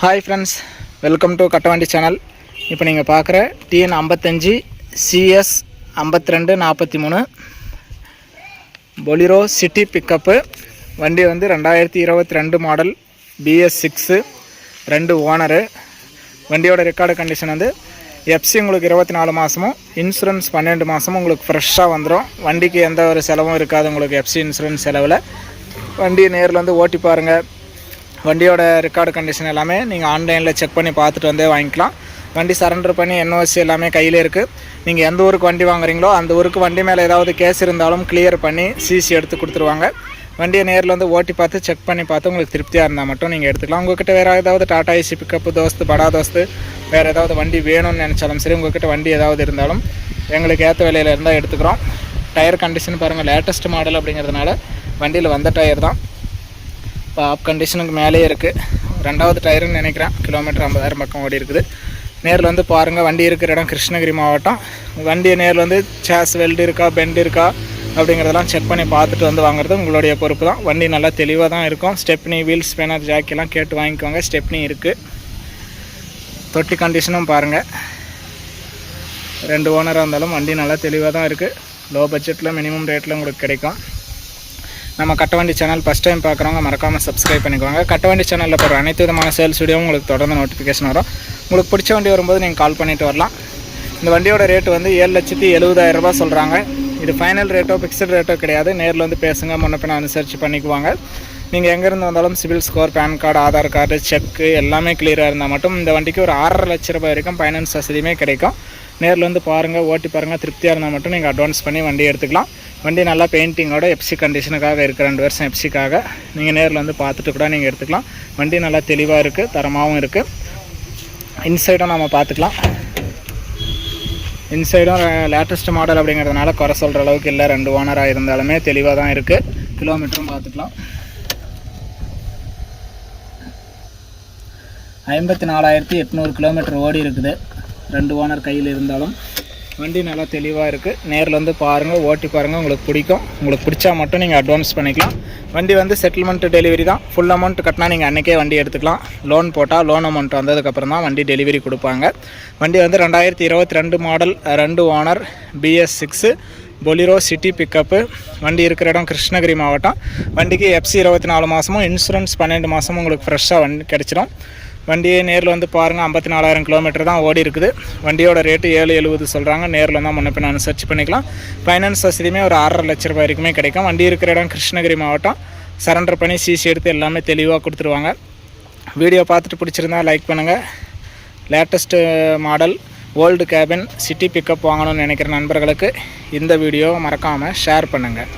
Hi friends welcome to Kattavandi channel இப்போ நீங்கள் பார்க்குற டிஎன் ஐம்பத்தஞ்சு சிஎஸ் ஐம்பத்தி ரெண்டு நாற்பத்தி மூணு பொலிரோ சிட்டி பிக்கப்பு வண்டி வந்து ரெண்டாயிரத்தி இருபத்தி ரெண்டு மாடல் பிஎஸ் சிக்ஸு ரெண்டு ஓனரு வண்டியோட ரெக்கார்டு கண்டிஷன் வந்து எஃப்சி உங்களுக்கு இருபத்தி நாலு மாதமும் இன்சூரன்ஸ் பன்னெண்டு மாதமும் உங்களுக்கு ஃப்ரெஷ்ஷாக வந்துடும் வண்டிக்கு எந்த ஒரு செலவும் இருக்காது உங்களுக்கு எஃப்சி இன்சூரன்ஸ் செலவில். வண்டியை நேரில் வந்து ஓட்டி பாருங்கள் வண்டியோட ரெக்கார்டு கண்டிஷன் எல்லாமே நீங்கள் ஆன்லைனில் செக் பண்ணி பார்த்துட்டு வந்தே வாங்கிக்கலாம். வண்டி சரண்டர் பண்ணி என்ஓசி எல்லாமே கையில் இருக்குது நீங்கள் எந்த ஊருக்கு வண்டி வாங்குறீங்களோ அந்த ஊருக்கு வண்டி மேலே ஏதாவது கேஸ் இருந்தாலும் கிளியர் பண்ணி சிசி எடுத்து கொடுத்துருவாங்க. வண்டியை நேரில் வந்து ஓட்டி பார்த்து செக் பண்ணி பார்த்து உங்களுக்கு திருப்தியாக இருந்தால் மட்டும் நீங்கள் எடுத்துக்கலாம். உங்கள்கிட்ட வேறு ஏதாவது டாடா ஏசி பிக்கப்பு தோஸ்து படா தோஸ்து வேறு ஏதாவது வண்டி வேணும்னு நினச்சாலும் சரி உங்கள்கிட்ட வண்டி ஏதாவது இருந்தாலும் எங்களுக்கு ஏற்ற விலையில் இருந்தால் எடுத்துக்கிறோம். டயர் கண்டிஷன் பாருங்கள் லேட்டஸ்ட் மாடல் அப்படிங்கிறதுனால வண்டியில் வந்த டயர் தான். இப்போ ஆப் கண்டிஷனுக்கு மேலேயே இருக்குது ரெண்டாவது டயருன்னு நினைக்கிறேன். கிலோமீட்டர் ஐம்பதாயிரம் பக்கம் ஓடி இருக்குது. நேரில் வந்து பாருங்கள் வண்டி இருக்கிற இடம் கிருஷ்ணகிரி மாவட்டம். வண்டியை நேரில் வந்து சேஸ் வெல்டு இருக்கா பெண்ட் இருக்கா அப்படிங்கிறதெல்லாம் செக் பண்ணி பார்த்துட்டு வந்து வாங்குறது உங்களுடைய பொறுப்பு தான். வண்டி நல்லா தெளிவாக தான் இருக்கும். ஸ்டெப்னி வீல் ஸ்பேனர் ஜாக்கெல்லாம் கேட்டு வாங்கிக்கோங்க. ஸ்டெப்னி இருக்குது தொட்டி கண்டிஷனும் பாருங்கள் ரெண்டு ஓனராக இருந்தாலும் வண்டி நல்லா தெளிவாக தான் இருக்குது லோ பட்ஜெட்டில் மினிமம் ரேட்டில் உங்களுக்கு கிடைக்கும். நம்ம கட்டவண்டி சேனல் ஃபஸ்ட் டைம் பார்க்குறவங்க மறக்காமல் சப்ஸ்கிரைப் பண்ணிக்கோங்க. கட்டவண்டி சேனலில் போகிற அனைத்து விதமான சேல்ஸ் வீடியோவும் உங்களுக்கு தொடர்ந்து நோட்டிஃபிகேஷன் வரும். உங்களுக்கு பிடிச்ச வண்டி வரும்போது நீங்கள் கால் பண்ணிவிட்டு வரலாம். இந்த வண்டியோட ரேட்டு வந்து ஏழு லட்சத்தி எழுபதாயிரம் சொல்கிறாங்க இது ஃபைனல் ரேட்டோ ஃபிக்ஸட் ரேட்டோ கிடையாது. நேரில் வந்து பேசுங்க முன்னப்பின அனுசரித்து பண்ணிக்குவாங்க. நீங்கள் எங்கேருந்து வந்தாலும் CIBIL score PAN card Aadhaar card check எல்லாமே கிளியராக இருந்தால் மட்டும் இந்த வண்டிக்கு ஒரு ஆறரை லட்ச ரூபாய் வரைக்கும் ஃபைனான்ஸ் வசதியுமே கிடைக்கும். நேரில் வந்து பாருங்கள் ஓட்டி பாருங்கள் திருப்தியாக இருந்தால் மட்டும் நீங்கள் அட்வான்ஸ் பண்ணி வண்டி எடுத்துக்கலாம். வண்டி நல்லா பெயிண்டிங்கோட எஃப்சி கண்டிஷனுக்காக இருக்குது ரெண்டு வருஷம் எஃப்சிக்காக நீங்கள் நேரில் வந்து பார்த்துட்டு கூட நீங்கள் எடுத்துக்கலாம். வண்டி நல்லா தெளிவாக இருக்குது தரமாகவும் இருக்குது இன்சைடும் நம்ம பார்த்துக்கலாம். இன்சைடும் லேட்டஸ்ட் மாடல் அப்படிங்கிறதுனால குறை சொல்கிற அளவுக்கு இல்லை. ரெண்டு ஓனராக இருந்தாலுமே தெளிவாக தான் இருக்குது கிலோமீட்டரும் பார்த்துக்கலாம். ஐம்பத்தி நாலாயிரத்தி எட்நூறு கிலோமீட்டர் ஓடி இருக்குது. ரெண்டு ஓனர் கையில் இருந்தாலும். வண்டி நல்லா தெளிவாக இருக்குது நேரில் வந்து பாருங்கள் ஓட்டி பாருங்கள் உங்களுக்கு பிடிக்கும். உங்களுக்கு பிடிச்சா மட்டும் நீங்கள் அட்வான்ஸ் பண்ணிக்கலாம். வண்டி வந்து செட்டில்மெண்ட் டெலிவரி தான். ஃபுல் அமௌண்ட் கட்டினா நீங்கள் அன்றைக்கே வண்டி எடுத்துக்கலாம். லோன் போட்டால் லோன் அமௌண்ட் வந்ததுக்கப்புறம் தான் வண்டி டெலிவரி கொடுப்பாங்க. வண்டி வந்து ரெண்டாயிரத்தி இருபத்தி ரெண்டு மாடல் ரெண்டு owner BS six Bolero city pickup வண்டி இருக்கிற இடம் கிருஷ்ணகிரி மாவட்டம். வண்டிக்கு எஃப்சி இருபத்தி நாலு மாதமும் இன்சூரன்ஸ் பன்னெண்டு மாதமும் உங்களுக்கு ஃப்ரெஷ்ஷாக வண்டி கிடச்சிடும். வண்டியை நேரில் வந்து பாருங்கள் ஐம்பத்தி நாலாயிரம் கிலோமீட்டர் தான் ஓடி இருக்குது. வண்டியோட ரேட்டு ஏழு எழுபது சொல்கிறாங்க நேரில் தான் முன்ன நான் சர்ச் பண்ணிக்கலாம். ஃபைனான்ஸ் வசதியுமே ஒரு ஆறரை லட்ச ரூபாய் வரைக்குமே கிடைக்கும். வண்டி இருக்கிற இடம் கிருஷ்ணகிரி மாவட்டம். சரண்டர் பண்ணி சிசி எடுத்து எல்லாமே தெளிவாக கொடுத்துருவாங்க. வீடியோ பார்த்துட்டு பிடிச்சிருந்தா லைக் பண்ணுங்கள் latest model old cabin city pickup வாங்கணும்னு நினைக்கிற நண்பர்களுக்கு இந்த வீடியோவை மறக்காமல் ஷேர் பண்ணுங்கள்